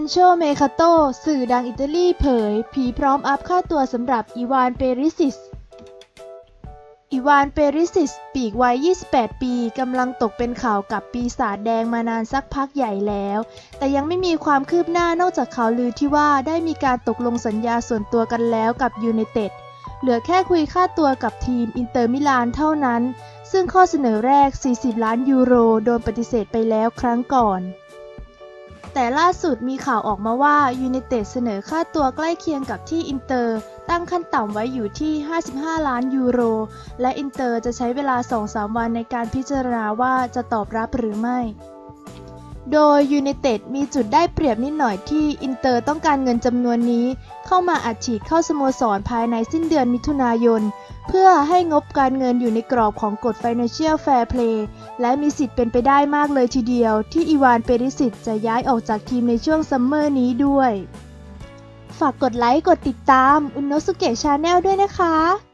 นโชเมคาโต สื่อดังอิตาลีเผย ผีพร้อมอัพค่าตัวสำหรับอีวานเปริซิส อีวานเปริซิส ปีกวัย 28 ปีกำลังตกเป็นข่าวกับปีศาจแดงมานานสักพักใหญ่แล้ว แต่ยังไม่มีความคืบหน้านอกจากข่าวลือที่ว่าได้มีการตกลงสัญญาส่วนตัวกันแล้วกับยูไนเต็ด เหลือแค่คุยค่าตัวกับทีมอินเตอร์มิลานเท่านั้น ซึ่งข้อเสนอแรก 40 ล้านยูโร โดนปฏิเสธไปแล้วครั้งก่อน แต่ล่าสุดมีข่าวออกมาว่ายูไนเต็ดเสนอค่าตัวใกล้เคียงกับที่อินเตอร์ ตั้งขั้นต่ำไว้อยู่ที่ 55 ล้านยูโร และอินเตอร์จะใช้เวลา 2-3 วันในการพิจารณาว่าจะตอบรับหรือไม่ โดยยูไนเต็ดมีจุดได้เปรียบนิดหน่อยที่อินเตอร์ต้องการเงินจำนวนนี้ เข้ามาอัดฉีดเข้าสโมสรภายในสิ้นเดือนมิถุนายน เพื่อให้งบการเงินอยู่ในกรอบของกฎ Financial Fair Play และมีสิทธิ์เป็นไปได้มากเลยทีเดียว ที่อีวานเปริสิตจะย้ายออกจากทีมในช่วงซัมเมอร์นี้ด้วย ฝากกดไลค์ กดติดตามอุนโนสุเกะชาแนลด้วยนะคะ